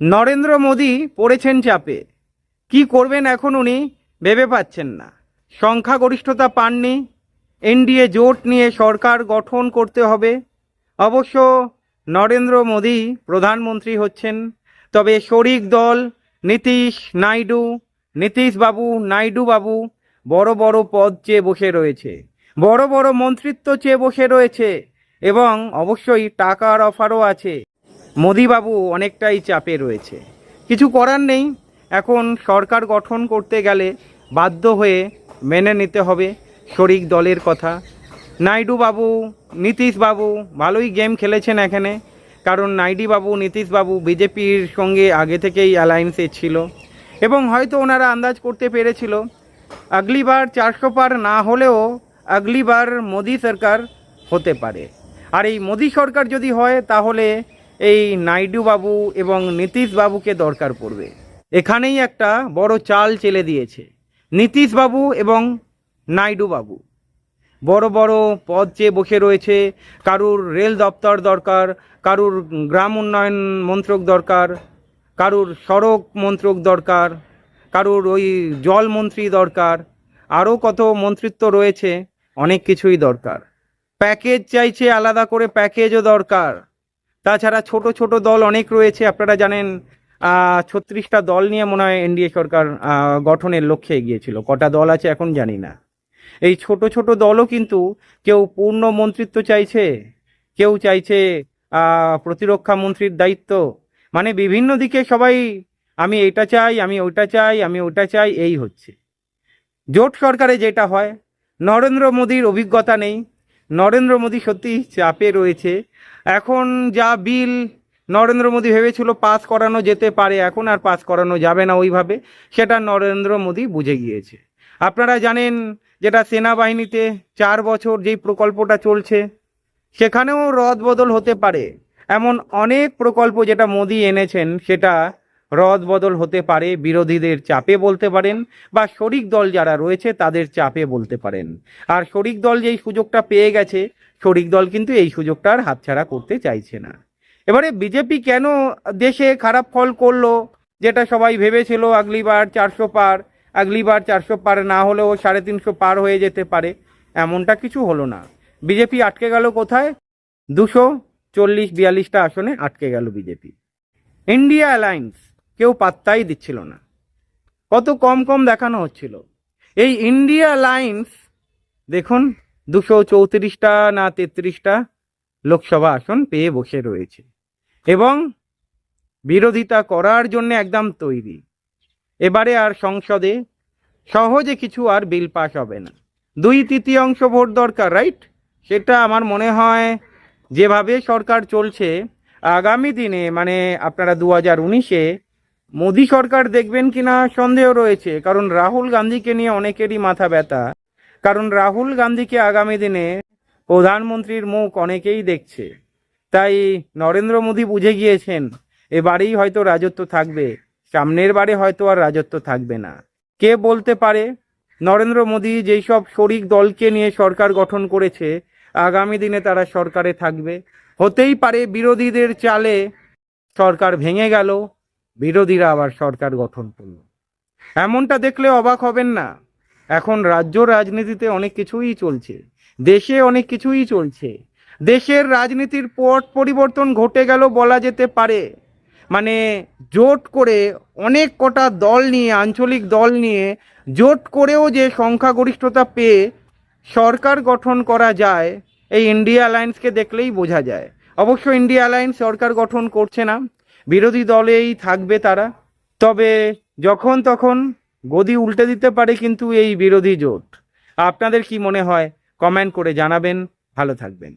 নরেন্দ্র মোদী পড়েছেন চাপে। কি করবেন এখন উনি ভেবে পাচ্ছেন না। সংখ্যাগরিষ্ঠতা পাননি, এনডিএ জোট নিয়ে সরকার গঠন করতে হবে। অবশ্য নরেন্দ্র মোদী প্রধানমন্ত্রী হচ্ছেন, তবে শরিক দল নীতিশ নাইডু, নীতিশ বাবু নাইডু বাবু বড় বড় পদ চেয়ে বসে রয়েছে, বড় বড় মন্ত্রিত্ব চেয়ে বসে রয়েছে এবং অবশ্যই টাকার অফারও আছে। মোদিবাবু অনেকটাই চাপে রয়েছে। কিছু করার নেই। এখন সরকার গঠন করতে গেলে বাধ্য হয়ে মেনে নিতে হবে শরিক দলের কথা। নাইডু বাবু নীতিশ বাবু ভালোই গেম খেলেছেন এখানে। কারণ নাইডি বাবু নীতিশ বাবু বিজেপির সঙ্গে আগে থেকেই অ্যালায়েন্সে ছিল। এবং হয়তো ওনারা আন্দাজ করতে পেরেছিল, আগলিবার চারশো পার না হলেও আগলিবার মোদি সরকার হতে পারে। আর এই মোদি সরকার যদি হয়, তাহলে এই নাইডু বাবু এবং নীতিশ বাবুকে দরকার পড়বে। এখানেই একটা বড় চাল চেলে দিয়েছে নীতিশ বাবু এবং নাইডু বাবু বড় বড় পদ চেয়ে বসে রয়েছে, কারুর রেল দপ্তর দরকার, কারুর গ্রাম উন্নয়ন মন্ত্রক দরকার, কারুর সড়ক মন্ত্রক দরকার, কারুর ওই জল মন্ত্রী দরকার, আরও কত মন্ত্রিত্ব রয়েছে, অনেক কিছুই দরকার। প্যাকেজ চাইছে আলাদা করে প্যাকেজও দরকার। তাছাড়া ছোট ছোট দল অনেক রয়েছে, আপনারা জানেন ছত্রিশটা দল নিয়ে মনে হয় এনডিএ সরকার গঠনের লক্ষ্যে এগিয়েছিল। কটা দল আছে এখন জানি না। এই ছোট ছোট দলও কিন্তু কেউ পূর্ণ মন্ত্রিত্ব চাইছে, কেউ চাইছে প্রতিরক্ষা মন্ত্রীর দায়িত্ব। মানে বিভিন্ন দিকে সবাই, আমি এটা চাই, আমি ওইটা চাই, আমি ওটা চাই, এই হচ্ছে। জোট সরকারে যেটা হয়, নরেন্দ্র মোদীর অভিজ্ঞতা নেই নরেন্দ্র মোদী সত্যি চাপে রয়েছে। এখন যা বিল নরেন্দ্র মোদী ভেবেছিল পাস করানো যেতে পারে, এখন আর পাস করানো যাবে না ওইভাবে, সেটা নরেন্দ্র মোদী বুঝে গিয়েছে। আপনারা জানেন যেটা সেনাবাহিনীতে চার বছর যেই প্রকল্পটা চলছে, সেখানেও রদ বদল হতে পারে। এমন অনেক প্রকল্প যেটা মোদী এনেছেন, সেটা রদ বদল হতে পারে, বিরোধীদের চাপে বলতে পারেন বা শরিক দল যারা রয়েছে তাদের চাপে বলতে পারেন। আর শরিক দল যেই সুযোগটা পেয়ে গেছে, শরিক দল কিন্তু এই সুযোগটার হাতছাড়া করতে চাইছে না। এবারে বিজেপি কেন দেশে খারাপ ফল করল, যেটা সবাই ভেবেছিল আগলিবার চারশো পার, আগলিবার চারশো পার না হলেও সাড়ে তিনশো পার হয়ে যেতে পারে, এমনটা কিছু হলো না। বিজেপি আটকে গেল কোথায়? দুশো চল্লিশ বিয়াল্লিশটা আসনে আটকে গেল বিজেপি। ইন্ডিয়া অ্যালায়েন্স কেউ পাত্তাই দিচ্ছিল না। কত কম কম দেখানো হচ্ছিল। এই ইন্ডিয়া লাইন্স দেখুন, দুশো চৌত্রিশটা না তেত্রিশটা লোকসভা আসন পেয়ে বসে রয়েছে। এবং বিরোধিতা করার জন্য একদম তৈরি। এবারে আর সংসদে সহজে কিছু আর বিল পাস হবে না। দুই তৃতীয়াংশ ভোট দরকার রাইট সেটা আমার মনে হয় যেভাবে সরকার চলছে, আগামী দিনে মানে আপনারা দু হাজার উনিশে মোদী সরকার দেখবেন কিনা সন্দেহ রয়েছে, কারণ রাহুল গান্ধীকে নিয়ে অনেকেরই মাথা ব্যথা। কারণ রাহুল গান্ধীকে আগামী দিনে প্রধানমন্ত্রীর মুখ অনেকেই দেখছে। তাই নরেন্দ্র মোদী বুঝে গিয়েছেন এবারেই হয়তো রাজত্ব থাকবে, সামনের বারে হয়তো আর রাজত্ব থাকবে না। কে বলতে পারে? নরেন্দ্র মোদী যেই সব শরিক দলকে নিয়ে সরকার গঠন করেছে, আগামী দিনে তারা সরকারে থাকবে। হতেই পারে বিরোধীদের চালে সরকার ভেঙে গেল বিরোধীরা আবার সরকার গঠন করল। এমনটা দেখলে অবাক হবেন না। এখন রাজ্য রাজনীতিতে অনেক কিছুই চলছে। দেশে অনেক কিছুই চলছে। দেশের রাজনীতির পট পরিবর্তন ঘটে গেল বলা যেতে পারে। মানে জোট করে অনেক কটা দল নিয়ে, আঞ্চলিক দল নিয়ে জোট করেও যে সংখ্যাগরিষ্ঠতা পেয়ে সরকার গঠন করা যায়, এই ইন্ডিয়া অ্যালায়েন্সকে দেখলেই বোঝা যায়। অবশ্য ইন্ডিয়া অ্যালায়েন্স সরকার গঠন করছে না। বিরোধী দলেই থাকবে তারা। তবে যখন তখন গদি উল্টে দিতে পারে কিন্তু এই বিরোধী জোট। আপনাদের কি মনে হয়? কমেন্ট করে জানাবেন। ভালো থাকবেন।